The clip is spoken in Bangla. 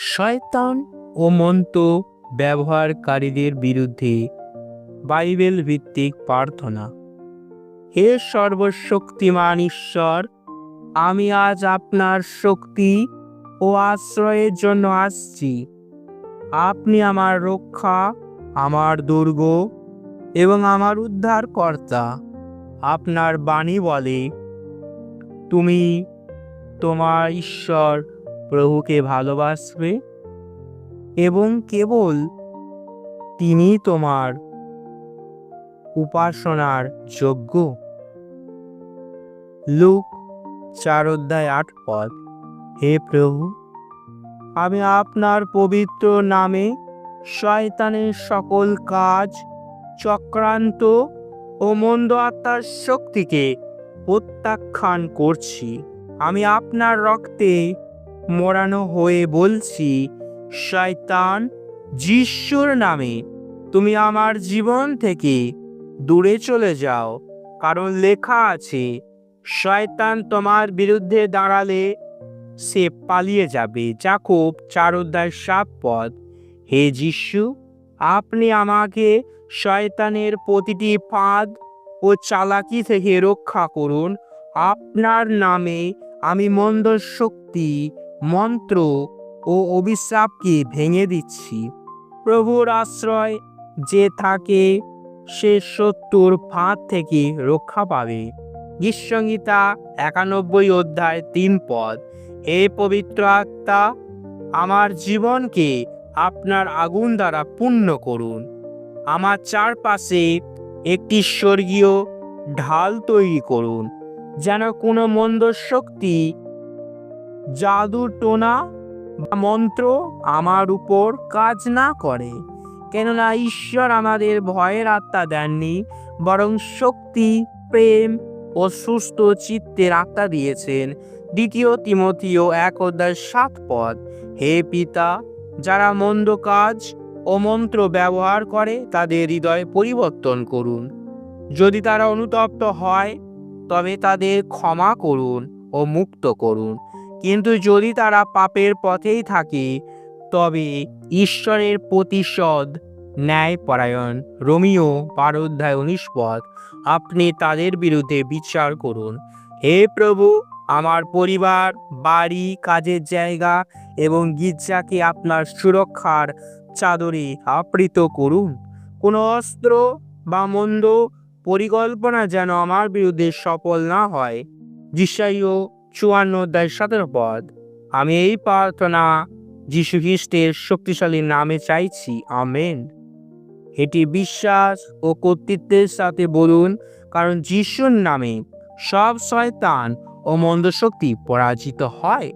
শয়তান ও মন্ত ব্যবহারকারীদের বিরুদ্ধে বাইবেল ভিত্তিক প্রার্থনা। হে সর্বশক্তিমান ঈশ্বর, আমি আজ আপনার শক্তি ও আশ্রয়ের জন্য আসছি। আপনি আমার রক্ষা, আমার দুর্গ এবং আমার উদ্ধারকর্তা, আপনার বাণী বলে। তুমি তোমার ঈশ্বর প্রভুকে ভালোবাসবে এবং কেবল তিনি তোমার উপাসনার যোগ্য। লুক চার অধ্যায় আট পদ। হে প্রভু, আমি আপনার পবিত্র নামে শয়তানের সকল কাজ, চক্রান্ত ও মন্দ আত্মার শক্তিকে প্রত্যাখ্যান করছি। আমি আপনার রক্তে মোড়ানো হয়ে বলছি, শয়তান, যিশুর নামে তুমি আমার জীবন থেকে দূরে চলে যাও। কারণ লেখা আছে, শয়তান তোমার বিরুদ্ধে দাঁড়ালে সে পালিয়ে যাবে। জাকব চার অধ্যায় সাত পদ হে যিশু, আপনি আমাকে শয়তানের প্রতিটি ফাঁদ ও চালাকি থেকে রক্ষা করুন। আপনার নামে আমি মন্দ শক্তি মন্ত্র ও অভিশাপকে ভেঙে দিচ্ছি। প্রভুর আশ্রয় যে থাকে সে শত্রুর ফাঁদ থেকে রক্ষা পাবে। গীতসংহিতা একানব্বই অধ্যায় তিন পদ। হে পবিত্র আত্মা, আমার জীবনকে আপনার আগুন দ্বারা পূর্ণ করুন। আমার চারপাশে একটি স্বর্গীয় ঢাল তৈরি করুন, যেন কোনো মন্দ শক্তি জাদু টোনা বা মন্ত্র আমার উপর কাজ না করে। কেননা ঈশ্বর আমাদের ভয়ের আত্মা দেননি, বরং শক্তি, প্রেম ও সুস্থ চিত্তের আত্মা দিয়েছেন। দ্বিতীয় তিমতীয় এক অধ্যায় সাত পদ, হে পিতা, যারা মন্দ কাজ ও মন্ত্র ব্যবহার করে, তাদের হৃদয় পরিবর্তন করুন। যদি তারা অনুতপ্ত হয়, তবে তাদের ক্ষমা করুন ও মুক্ত করুন। কিন্তু যদি তারা পাপের পথেই থাকে, তবে ঈশ্বরের প্রতিশোধ ন্যায়পরায়ণ। রোমিও বারো অধ্যায় উনিশ পদ। আপনি তাদের বিরুদ্ধে বিচার করুন। হে প্রভু, আমার পরিবার, বাড়ি, কাজের জায়গা এবং গির্জাকে আপনার সুরক্ষার চাদরে আবৃত করুন। কোনো অস্ত্র বা মন্দ পরিকল্পনা যেন আমার বিরুদ্ধে সফল না হয়। যিশাইও চুয়ান্ন অধ্যায় সতেরো পদ। আমি এই প্রার্থনা যীশু খ্রিস্টের শক্তিশালী নামে চাইছি। আমেন। এটি বিশ্বাস ও কর্তৃত্বের সাথে বলুন, কারণ যিশুর নামে সব শয়তান ও মন্দ শক্তি পরাজিত হয়।